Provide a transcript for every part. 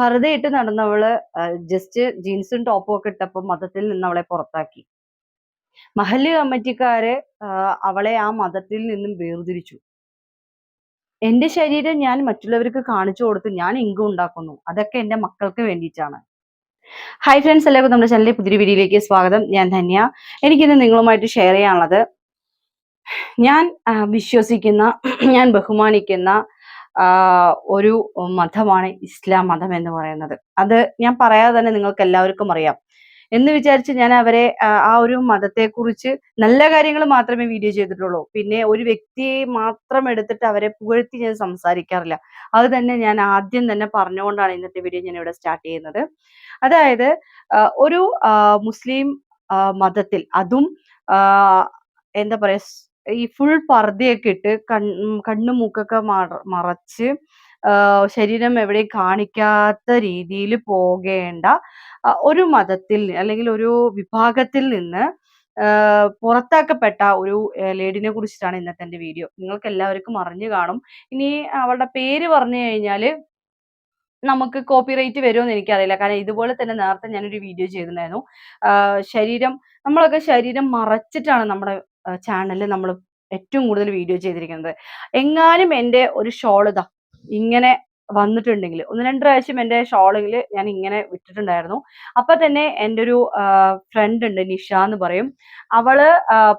പർദ്ദയിട്ട് നടന്നവൾ just ജീൻസും ടോപ്പും ഒക്കെ ഇട്ടപ്പോൾ മതത്തിൽ നിന്ന് അവളെ പുറത്താക്കി. മഹല്ല് കമ്മിറ്റിക്കാര് അവളെ ആ മതത്തിൽ നിന്നും വേർതിരിച്ചു. എന്റെ ശരീരം ഞാൻ മറ്റുള്ളവർക്ക് കാണിച്ചു കൊടുത്ത് ഞാൻ ഇങ്കും ഉണ്ടാക്കുന്നു. അതൊക്കെ എന്റെ മക്കൾക്ക് വേണ്ടിയിട്ടാണ്. ഹായ് ഫ്രണ്ട്സ് എല്ലാവർക്കും നമ്മുടെ ചാനലിലെ പുതിയ വീഡിയോയിലേക്ക് സ്വാഗതം. ഞാൻ ധന്യ. എനിക്കിന്ന് നിങ്ങളുമായിട്ട് ഷെയർ ചെയ്യാനുള്ളത് ഞാൻ വിശ്വസിക്കുന്ന ഞാൻ ബഹുമാനിക്കുന്ന ഒരു മതമാണ് ഇസ്ലാം മതം എന്ന് പറയുന്നത്. അത് ഞാൻ പറയാതെ തന്നെ നിങ്ങൾക്ക് എല്ലാവർക്കും അറിയാം. എന്ന് വിചാരിച്ച് ഞാൻ അവരെ ആ, ഒരു മതത്തെക്കുറിച്ച് നല്ല കാര്യങ്ങൾ മാത്രമേ വീഡിയോ ചെയ്തിട്ടുള്ളൂ. പിന്നെ ഒരു വ്യക്തിയെ മാത്രം എടുത്തിട്ട് അവരെ പുകഴ്ത്തി ഞാൻ സംസാരിക്കാറില്ല. അത് തന്നെ ഞാൻ ആദ്യം തന്നെ പറഞ്ഞുകൊണ്ടാണ് ഇന്നത്തെ വീഡിയോ ഞാൻ ഇവിടെ സ്റ്റാർട്ട് ചെയ്യുന്നത്. അതായത് ഒരു മുസ്ലിം മതത്തിൽ അതും എന്താ പറയാ ഈ ഫുൾ പർദ്ദയൊക്കെ ഇട്ട് കൺ കണ്ണും മൂക്കൊക്കെ മറച്ച് ശരീരം എവിടെയും കാണിക്കാത്ത രീതിയിൽ പോകേണ്ട ഒരു മതത്തിൽ അല്ലെങ്കിൽ ഒരു വിഭാഗത്തിൽ നിന്ന് പുറത്താക്കപ്പെട്ട ഒരു ലേഡിനെ കുറിച്ചിട്ടാണ് ഇന്നത്തെ എന്റെ വീഡിയോ. നിങ്ങൾക്ക് എല്ലാവർക്കും അറിഞ്ഞു കാണും. ഇനി അവളുടെ പേര് പറഞ്ഞു കഴിഞ്ഞാൽ നമുക്ക് കോപ്പിറൈറ്റ് വരുമെന്ന് എനിക്കറിയില്ല. കാരണം ഇതുപോലെ തന്നെ നേരത്തെ ഞാനൊരു വീഡിയോ ചെയ്തിട്ടുണ്ടായിരുന്നു. ശരീരം നമ്മളൊക്കെ ശരീരം മറച്ചിട്ടാണ് നമ്മുടെ ആഹ് നമ്മൾ ഏറ്റവും കൂടുതൽ വീഡിയോ ചെയ്തിരിക്കുന്നത്. എങ്ങാനും എന്റെ ഒരു ഷോൾ ഇതാ ഇങ്ങനെ വന്നിട്ടുണ്ടെങ്കിൽ ഒന്ന് രണ്ട് പ്രാവശ്യം എന്റെ ഷോളിൽ ഞാൻ ഇങ്ങനെ വിട്ടിട്ടുണ്ടായിരുന്നു. അപ്പൊ തന്നെ എന്റെ ഒരു ഫ്രണ്ട് ഉണ്ട് നിഷ എന്ന് പറയും. അവൾ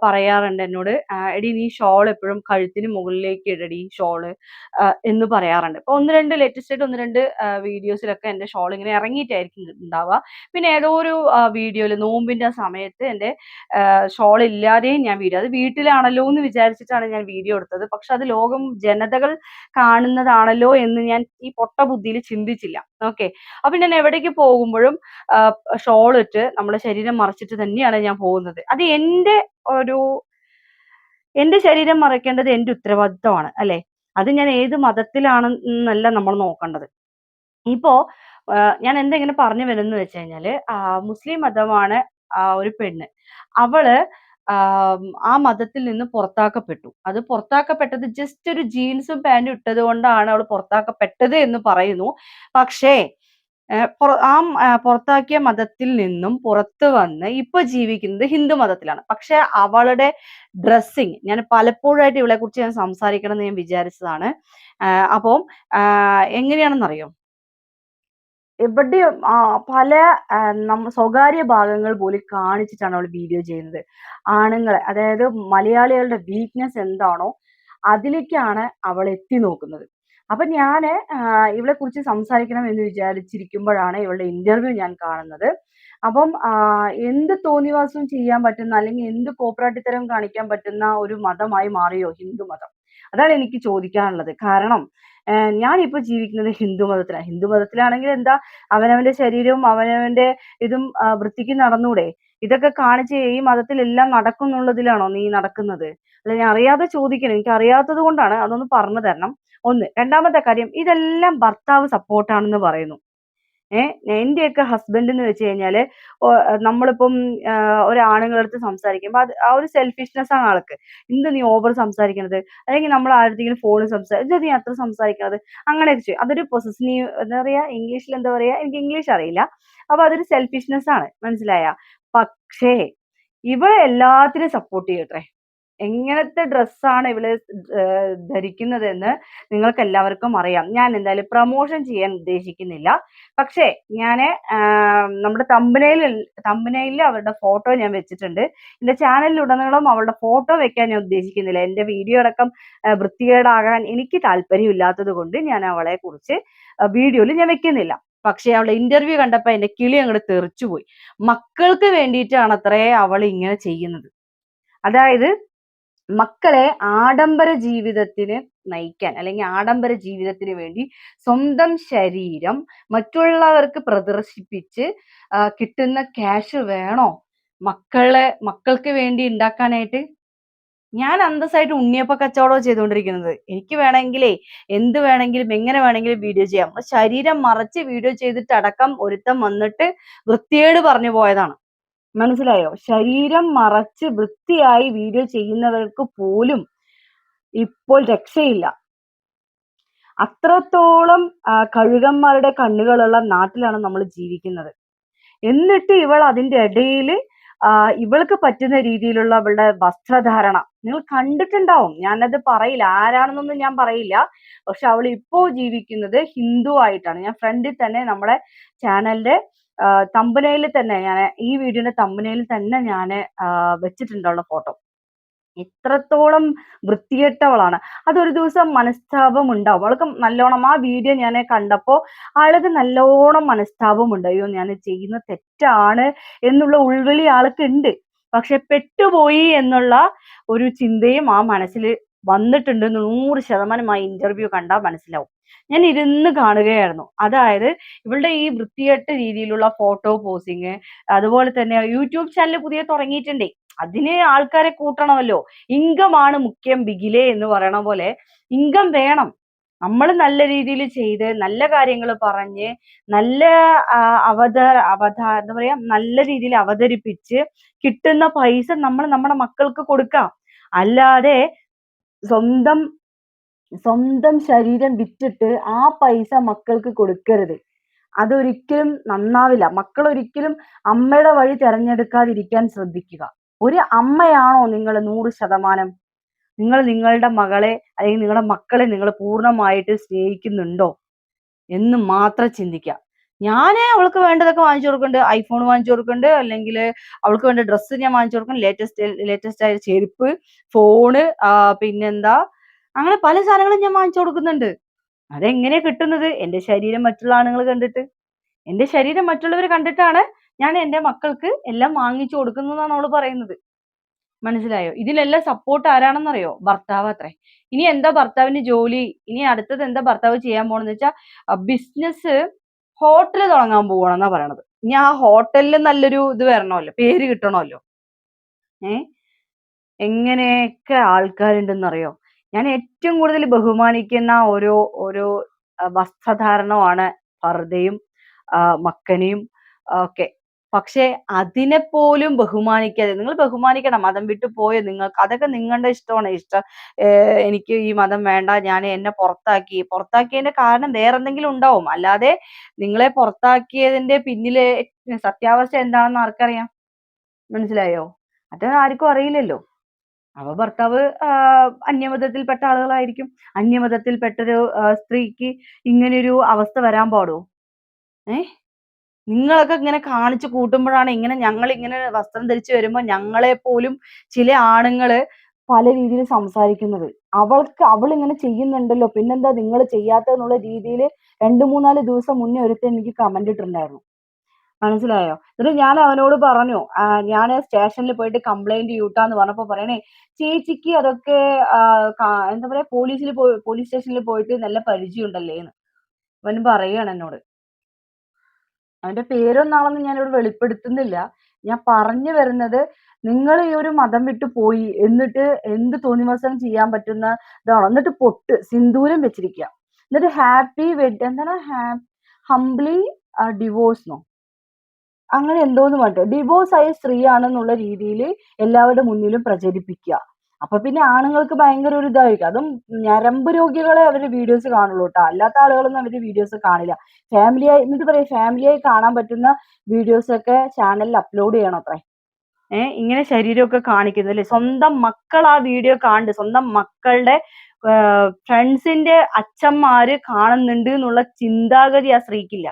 പറയാറുണ്ട് എന്നോട് എടി നീ ഷോൾ എപ്പോഴും കഴുത്തിന് മുകളിലേക്ക് ഇടടി ഷോൾ എന്ന് പറയാറുണ്ട്. ഇപ്പൊ ഒന്ന് രണ്ട് ലേറ്റസ്റ്റ് ആയിട്ട് ഒന്ന് രണ്ട് വീഡിയോസിലൊക്കെ എന്റെ ഷോൾ ഇങ്ങനെ ഇറങ്ങിയിട്ടായിരിക്കും ഉണ്ടാവുക. പിന്നെ ഏതോ ഒരു വീഡിയോയിൽ ആ സമയത്ത് എന്റെ ഷോൾ ഇല്ലാതെയും ഞാൻ വീഡിയോ അത് വീട്ടിലാണല്ലോ എന്ന് വിചാരിച്ചിട്ടാണ് ഞാൻ വീഡിയോ എടുത്തത്. പക്ഷെ അത് ലോകം ജനതകൾ കാണുന്നതാണല്ലോ എന്ന് ഞാൻ ഈ പൊട്ട ബുദ്ധിയിൽ ചിന്തിച്ചില്ല. ഓക്കെ. അപ്പൊ ഞാൻ എവിടേക്ക് പോകുമ്പോഴും ഷോളിട്ട് നമ്മുടെ ശരീരം മറച്ചിട്ട് തന്നെയാണ് ഞാൻ പോകുന്നത്. അത് എന്റെ ഒരു എന്റെ ശരീരം മറയ്ക്കേണ്ടത് എന്റെ ഉത്തരവാദിത്വമാണ് അല്ലെ? അത് ഞാൻ ഏത് മതത്തിലാണെന്നല്ല നമ്മൾ നോക്കേണ്ടത്. ഇപ്പോ ഞാൻ എന്താ ഇങ്ങനെ പറഞ്ഞു വരുന്നത് വെച്ച് കഴിഞ്ഞാൽ മുസ്ലിം മതമാണ് ഒരു പെണ്ണ്. അവൾ ആ മതത്തിൽ നിന്ന് പുറത്താക്കപ്പെട്ടു. അത് പുറത്താക്കപ്പെട്ടത് ജസ്റ്റ് ഒരു ജീൻസും പാന്റും ഇട്ടത് കൊണ്ടാണ് അവൾ പുറത്താക്കപ്പെട്ടത് എന്ന് പറയുന്നു. പക്ഷേ ആ പുറത്താക്കിയ മതത്തിൽ നിന്നും പുറത്തു വന്ന് ഇപ്പൊ ജീവിക്കുന്നത് ഹിന്ദു മതത്തിലാണ്. പക്ഷെ അവളുടെ ഡ്രസ്സിങ് ഞാൻ പലപ്പോഴായിട്ട് ഇവളെ കുറിച്ച് ഞാൻ സംസാരിക്കണം എന്ന് ഞാൻ വിചാരിച്ചതാണ്. അപ്പം എങ്ങനെയാണെന്നറിയോ? എവിടെയും പല നമ്മ സ്വകാര്യ ഭാഗങ്ങൾ പോലും കാണിച്ചിട്ടാണ് അവൾ വീഡിയോ ചെയ്യുന്നത്. ആണുങ്ങളെ അതായത് മലയാളികളുടെ വീക്ക്നെസ് എന്താണോ അതിലേക്കാണ് അവൾ എത്തി നോക്കുന്നത്. അപ്പൊ ഞാൻ ഇവളെ കുറിച്ച് സംസാരിക്കണം എന്ന് വിചാരിച്ചിരിക്കുമ്പോഴാണ് ഇവളുടെ ഇന്റർവ്യൂ ഞാൻ കാണുന്നത്. അപ്പം എന്ത് തോന്നിവാസവും ചെയ്യാൻ പറ്റുന്ന അല്ലെങ്കിൽ എന്ത് കോപ്പറാട്ടിത്തരം കാണിക്കാൻ പറ്റുന്ന ഒരു മതമായി മാറിയോ ഹിന്ദു മതം? അതാണ് എനിക്ക് ചോദിക്കാനുള്ളത്. കാരണം ഞാൻ ഞാനിപ്പോ ജീവിക്കുന്നത് ഹിന്ദു മതത്തിലാണ്. ഹിന്ദു മതത്തിലാണെങ്കിൽ എന്താ അവനവന്റെ ശരീരവും അവനവന്റെ ഇതും വൃത്തിക്ക് നടന്നൂടെ? ഇതൊക്കെ കാണിച്ച് ഈ മതത്തിൽ എല്ലാം നടക്കും എന്നുള്ളതിലാണോ നീ നടക്കുന്നത്? അല്ല ഞാൻ അറിയാതെ ചോദിക്കണം എനിക്ക് അറിയാത്തത് കൊണ്ടാണ്. അതൊന്ന് പറഞ്ഞു തരണം. ഒന്ന്. രണ്ടാമത്തെ കാര്യം ഇതെല്ലാം ഭർത്താവ് സപ്പോർട്ടാണെന്ന് പറയുന്നു. ഏഹ് എന്റെയൊക്കെ ഹസ്ബൻഡ് എന്ന് വെച്ച് കഴിഞ്ഞാൽ ഒ നമ്മളിപ്പം ഒരാണുങ്ങളുടെ അടുത്ത് സംസാരിക്കുമ്പോ അത് ആ ഒരു സെൽഫിഷ്നെസ് ആണ് ആൾക്ക്. എന്ത് നീ ഓവർ സംസാരിക്കണത്? അല്ലെങ്കിൽ നമ്മൾ ആരുടെങ്കിലും ഫോണിൽ സംസാ എന്താ നീ അത്ര സംസാരിക്കണത്? അങ്ങനെയൊക്കെ ചെയ്യും. അതൊരു പൊസസീവ് എന്താ പറയാ ഇംഗ്ലീഷിൽ എന്താ പറയാ? എനിക്ക് ഇംഗ്ലീഷ് അറിയില്ല. അപ്പൊ അതൊരു സെൽഫിഷ്നെസ് ആണ്. മനസ്സിലായ പക്ഷേ ഇവ എല്ലാത്തിനും സപ്പോർട്ട് ചെയ്യത്രേ. എങ്ങനത്തെ ഡ്രസ്സാണ് ഇവൾ ധരിക്കുന്നതെന്ന് നിങ്ങൾക്ക് എല്ലാവർക്കും അറിയാം. ഞാൻ എന്തായാലും പ്രൊമോഷൻ ചെയ്യാൻ ഉദ്ദേശിക്കുന്നില്ല. പക്ഷേ ഞാൻ നമ്മുടെ തമ്പനയിൽ തംബ്നെയിലിൽ അവരുടെ ഫോട്ടോ ഞാൻ വെച്ചിട്ടുണ്ട്. എന്റെ ചാനലിലുടനീളം അവളുടെ ഫോട്ടോ വെക്കാൻ ഞാൻ ഉദ്ദേശിക്കുന്നില്ല. എന്റെ വീഡിയോ അടക്കം വൃത്തികേടാകാൻ എനിക്ക് താല്പര്യമില്ലാത്തത് കൊണ്ട് ഞാൻ അവളെ കുറിച്ച് വീഡിയോയിൽ ഞാൻ വെക്കുന്നില്ല. പക്ഷെ അവളെ ഇന്റർവ്യൂ കണ്ടപ്പോ എന്റെ കിളി അങ്ങോട്ട് തെറിച്ചുപോയി. മക്കൾക്ക് വേണ്ടിയിട്ടാണ് അത്രേ അവൾ ഇങ്ങനെ ചെയ്യുന്നത്. അതായത് മക്കളെ ആഡംബര ജീവിതത്തിന് നയിക്കാൻ അല്ലെങ്കിൽ ആഡംബര ജീവിതത്തിന് വേണ്ടി സ്വന്തം ശരീരം മറ്റുള്ളവർക്ക് പ്രദർശിപ്പിച്ച് കിട്ടുന്ന ക്യാഷ് വേണോ മക്കളെ മക്കൾക്ക് വേണ്ടി ഉണ്ടാക്കാനായിട്ട്? ഞാൻ അന്തസ്സായിട്ട് ഉണ്ണിയപ്പ കച്ചവടമോ ചെയ്തുകൊണ്ടിരിക്കുന്നത്. എനിക്ക് വേണമെങ്കിലേ എന്ത് വേണമെങ്കിലും എങ്ങനെ വേണമെങ്കിലും വീഡിയോ ചെയ്യാം. ശരീരം മറച്ച് വീഡിയോ ചെയ്തിട്ട് അടക്കം ഒരുത്തം വന്നിട്ട് വൃത്തിയേട് പറഞ്ഞു പോയതാണ്. മനസ്സിലായോ? ശരീരം മറച്ച് വൃത്തിയായി വീഡിയോ ചെയ്യുന്നവർക്ക് പോലും ഇപ്പോൾ രക്ഷയില്ല. അത്രത്തോളം കഴുകന്മാരുടെ കണ്ണുകളുള്ള നാട്ടിലാണ് നമ്മൾ ജീവിക്കുന്നത്. എന്നിട്ട് ഇവൾ അതിന്റെ ഇടയിൽ ഇവൾക്ക് പറ്റുന്ന രീതിയിലുള്ള അവളുടെ വസ്ത്രധാരണ. നിങ്ങൾ കണ്ടിട്ടുണ്ടാവും. ഞാനത് പറയില്ല. ആരാണെന്നൊന്നും ഞാൻ പറയില്ല. പക്ഷെ അവൾ ഇപ്പോൾ ജീവിക്കുന്നത് ഹിന്ദു ആയിട്ടാണ്. ഞാൻ ഫ്രണ്ടിൽ തന്നെ നമ്മുടെ ചാനലിന്റെ തമ്പനയിൽ തന്നെ ഞാൻ ഈ വീഡിയോന്റെ തമ്പനയിൽ തന്നെ ഞാൻ വെച്ചിട്ടുണ്ടുള്ള ഫോട്ടോ. ഇത്രത്തോളം വൃത്തികെട്ടവളാണ്. അതൊരു ദിവസം മനസ്താപം ഉണ്ടാവും അവൾക്ക് നല്ലോണം ആ വീഡിയോ ഞാൻ കണ്ടപ്പോ ആൾക്ക് നല്ലോണം മനസ്താപം ഉണ്ട് അയ്യോ ഞാൻ ചെയ്യുന്ന തെറ്റാണ് എന്നുള്ള ഉൾവിളി ആൾക്ക് ഉണ്ട് പക്ഷെ പെട്ടുപോയി എന്നുള്ള ഒരു ചിന്തയും ആ മനസ്സിൽ വന്നിട്ടുണ്ട്. നൂറ് ശതമാനം ആ ഇന്റർവ്യൂ കണ്ടാൽ മനസ്സിലാവും. ഞാൻ ഇരുന്ന് കാണുകയായിരുന്നു. അതായത് ഇവളുടെ ഈ വൃത്തികെട്ട രീതിയിലുള്ള ഫോട്ടോ പോസിങ് അതുപോലെ തന്നെ യൂട്യൂബ് ചാനൽ പുതിയ തുടങ്ങിയിട്ടുണ്ടേ. അതിന് ആൾക്കാരെ കൂട്ടണമല്ലോ. ഇൻകം ആണ് മുഖ്യം ബിഗിലേ എന്ന് പറയണ പോലെ ഇൻകം വേണം. നമ്മൾ നല്ല രീതിയിൽ ചെയ്ത് നല്ല കാര്യങ്ങൾ പറഞ്ഞ് നല്ല അവത അവത എന്താ പറയാ നല്ല രീതിയിൽ അവതരിപ്പിച്ച് കിട്ടുന്ന പൈസ നമ്മൾ നമ്മുടെ മക്കൾക്ക് കൊടുക്കാം. അല്ലാതെ സ്വന്തം സ്വന്തം ശരീരം വിറ്റിട്ട് ആ പൈസ മക്കൾക്ക് കൊടുക്കരുത്. അതൊരിക്കലും നന്നാവില്ല. മക്കൾ ഒരിക്കലും അമ്മയുടെ വഴി തിരഞ്ഞെടുക്കാതിരിക്കാൻ ശ്രദ്ധിക്കുക. ഒരു അമ്മയാണോ നിങ്ങൾ നൂറ് ശതമാനം? നിങ്ങൾ നിങ്ങളുടെ മകളെ അല്ലെങ്കിൽ നിങ്ങളുടെ മക്കളെ നിങ്ങൾ പൂർണമായിട്ട് സ്നേഹിക്കുന്നുണ്ടോ എന്ന് മാത്രം ചിന്തിക്കുക. ഞാൻ അവൾക്ക് വേണ്ടതൊക്കെ വാങ്ങിച്ചു കൊടുക്കുന്നുണ്ട്. ഐഫോൺ വാങ്ങിച്ചു കൊടുക്കുന്നുണ്ട്. അല്ലെങ്കിൽ അവൾക്ക് വേണ്ട ഡ്രസ്സ് ഞാൻ വാങ്ങിച്ചു കൊടുക്കും ലേറ്റസ്റ്റ് ലേറ്റസ്റ്റ് ആയ ചെരുപ്പ് ഫോണ് പിന്നെന്താ? അങ്ങനെ പല സാധനങ്ങളും ഞാൻ വാങ്ങിച്ചു കൊടുക്കുന്നുണ്ട്. അതെങ്ങനെയാ കിട്ടുന്നത്? എന്റെ ശരീരം മറ്റുള്ള ആണുങ്ങൾ കണ്ടിട്ട്. എന്റെ ശരീരം മറ്റുള്ളവർ കണ്ടിട്ടാണ് ഞാൻ എന്റെ മക്കൾക്ക് എല്ലാം വാങ്ങിച്ചു കൊടുക്കുന്നതാണ് അവൾ പറയുന്നത്. മനസ്സിലായോ? ഇതിലെല്ലാം സപ്പോർട്ട് ആരാണെന്നറിയോ? ഭർത്താവ് അത്രേ. ഇനി എന്താ ഭർത്താവിന്റെ ജോലി? ഇനി അടുത്തത് എന്താ ഭർത്താവ് ചെയ്യാൻ പോണെന്ന് വെച്ചാൽ ബിസിനസ് ഹോട്ടൽ തുടങ്ങാൻ പോവാണെന്നാ പറയണത്. ഇനി ആ ഹോട്ടലിൽ നല്ലൊരു ഇത് വരണമല്ലോ പേര് കിട്ടണമല്ലോ. ഏ? എങ്ങനെയൊക്കെ ആൾക്കാരുണ്ടെന്നറിയോ? ഞാൻ ഏറ്റവും കൂടുതൽ ബഹുമാനിക്കുന്ന ഓരോ ഓരോ വസ്ത്രധാരണമാണ് മക്കനയും മക്കനെയും ഒക്കെ. പക്ഷെ അതിനെ പോലും ബഹുമാനിക്കാതെ നിങ്ങൾ ബഹുമാനിക്കണം മതം വിട്ടു പോയ നിങ്ങൾക്ക്? അതൊക്കെ നിങ്ങളുടെ ഇഷ്ടമാണ്. ഇഷ്ടം എനിക്ക് ഈ മതം വേണ്ട ഞാൻ എന്നെ പുറത്താക്കി. പുറത്താക്കിയതിന്റെ കാരണം വേറെ എന്തെങ്കിലും ഉണ്ടാവും. അല്ലാതെ നിങ്ങളെ പുറത്താക്കിയതിന്റെ പിന്നിലെ സത്യാവസ്ഥ എന്താണെന്ന് ആർക്കറിയാം? മനസ്സിലായോ? അത് ആർക്കും അറിയില്ലല്ലോ. അപ്പൊ ഭർത്താവ് അന്യമതത്തിൽപ്പെട്ട ആളുകളായിരിക്കും. അന്യമതത്തിൽപ്പെട്ടൊരു സ്ത്രീക്ക് ഇങ്ങനെയൊരു അവസ്ഥ വരാൻ പാടോ? ഏ? നിങ്ങളൊക്കെ ഇങ്ങനെ കാണിച്ചു കൂട്ടുമ്പോഴാണ് ഇങ്ങനെ ഞങ്ങൾ ഇങ്ങനെ വസ്ത്രം ധരിച്ചു വരുമ്പോൾ ഞങ്ങളെ പോലും ചില ആണുങ്ങൾ പല രീതിയിൽ സംസാരിക്കുന്നത്. അവൾക്ക് അവൾ ഇങ്ങനെ ചെയ്യുന്നുണ്ടല്ലോ. പിന്നെന്താ നിങ്ങൾ ചെയ്യാത്തെന്നുള്ള രീതിയിൽ രണ്ട് മൂന്നാൽ ദിവസം മുന്നേ ഒരുത്തൻ എനിക്ക് കമന്റ് ഇട്ടിട്ടുണ്ടായിരുന്നു. മനസ്സിലായോ? എന്നിട്ട് ഞാൻ അവനോട് പറഞ്ഞു ഞാൻ സ്റ്റേഷനിൽ പോയിട്ട് കംപ്ലൈന്റ് ചെയ്യൂട്ടാന്ന് പറഞ്ഞപ്പോ പറയണേ ചേച്ചിക്ക് അതൊക്കെ എന്താ പറയാ പോലീസിൽ പോയി പോലീസ് സ്റ്റേഷനിൽ പോയിട്ട് നല്ല പരിചയം ഉണ്ടല്ലേ എന്ന് അവൻ പറയാണ് എന്നോട്. അവന്റെ പേരൊന്നാണെന്ന് ഞാൻ ഇവിടെ വെളിപ്പെടുത്തുന്നില്ല. ഞാൻ പറഞ്ഞു വരുന്നത് നിങ്ങൾ ഈ ഒരു മതം വിട്ടു പോയി എന്നിട്ട് എന്ത് തോന്നിവാസം ചെയ്യാൻ പറ്റുന്ന ഇതാണോ? എന്നിട്ട് പൊട്ട് സിന്ദൂരം വെച്ചിരിക്കുക എന്നിട്ട് ഹാപ്പി വെഡ് എന്താണ് ഹംബ്ലി ഡിവോഴ്സ് അങ്ങനെ എന്തോന്ന് പറഞ്ഞിട്ട് ഡിവോഴ്സ് ആയ സ്ത്രീയാണെന്നുള്ള രീതിയിൽ എല്ലാവരുടെ മുന്നിലും പ്രചരിപ്പിക്കുക. അപ്പൊ പിന്നെ ആണുങ്ങൾക്ക് ഭയങ്കര ഒരു ഇതായിരിക്കും. അതും ഞരമ്പ് രോഗികളെ അവർ വീഡിയോസ് കാണുള്ളൂ കേട്ടോ. അല്ലാത്ത ആളുകളൊന്നും അവർ വീഡിയോസ് കാണില്ല. ഫാമിലിയായി എന്നിട്ട് പറയാം ഫാമിലിയായി കാണാൻ പറ്റുന്ന വീഡിയോസ് ഒക്കെ ചാനലിൽ അപ്ലോഡ് ചെയ്യണം അത്രേ. ഏഹ് ഇങ്ങനെ ശരീരമൊക്കെ കാണിക്കുന്നില്ലേ സ്വന്തം മക്കൾ ആ വീഡിയോ കാണുന്നുണ്ട്. സ്വന്തം മക്കളുടെ ഫ്രണ്ട്സിന്റെ അച്ഛന്മാര് കാണുന്നുണ്ട് എന്നുള്ള ചിന്താഗതി ആ സ്ത്രീക്കില്ല.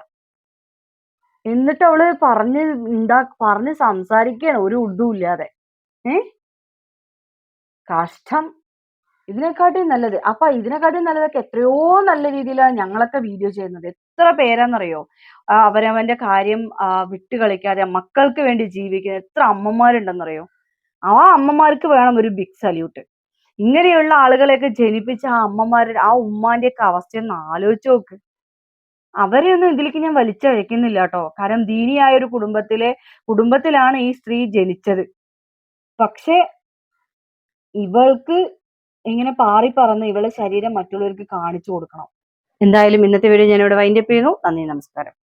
എന്നിട്ട് അവൾ പറഞ്ഞ് ഉണ്ടാ പറഞ്ഞ് സംസാരിക്കുകയാണ് ഒരു ഉർദു ഇല്ലാതെ. ഏ? കഷ്ടം. ഇതിനെക്കാട്ടി നല്ലത്. അപ്പൊ ഇതിനെക്കാട്ടി നല്ലതൊക്കെ എത്രയോ നല്ല രീതിയിലാണ് ഞങ്ങളൊക്കെ വീഡിയോ ചെയ്യുന്നത്. എത്ര പേരാന്നറിയോ? അവരവന്റെ കാര്യം വിട്ട് കളിക്കാതെ മക്കൾക്ക് വേണ്ടി ജീവിക്കുന്ന എത്ര അമ്മമാരുണ്ടെന്നറിയോ? ആ അമ്മമാർക്ക് വേണം ഒരു ബിഗ് സല്യൂട്ട് ഇങ്ങനെയുള്ള ആളുകളെയൊക്കെ ജനിപ്പിച്ച ആ അമ്മമാരുടെ ആ ഉമ്മാന്റെ ഒക്കെ അവസ്ഥ ഒന്ന് ആലോചിച്ച് നോക്ക്. അവരെ ഒന്നും ഇതിലേക്ക് ഞാൻ വലിച്ചഴക്കുന്നില്ല കേട്ടോ കാരണം ദീനിയായ ഒരു കുടുംബത്തിലെ കുടുംബത്തിലാണ് ഈ സ്ത്രീ ജനിച്ചത്. പക്ഷെ ഇവൾക്ക് ഇങ്ങനെ പാറി പറന്ന് ഇവളെ ശരീരം മറ്റുള്ളവർക്ക് കാണിച്ചു കൊടുക്കണം. എന്തായാലും ഇന്നത്തെ വീഡിയോ ഞാനിവിടെ വൈൻഡപ്പ് ചെയ്യുന്നു. നന്ദി നമസ്കാരം.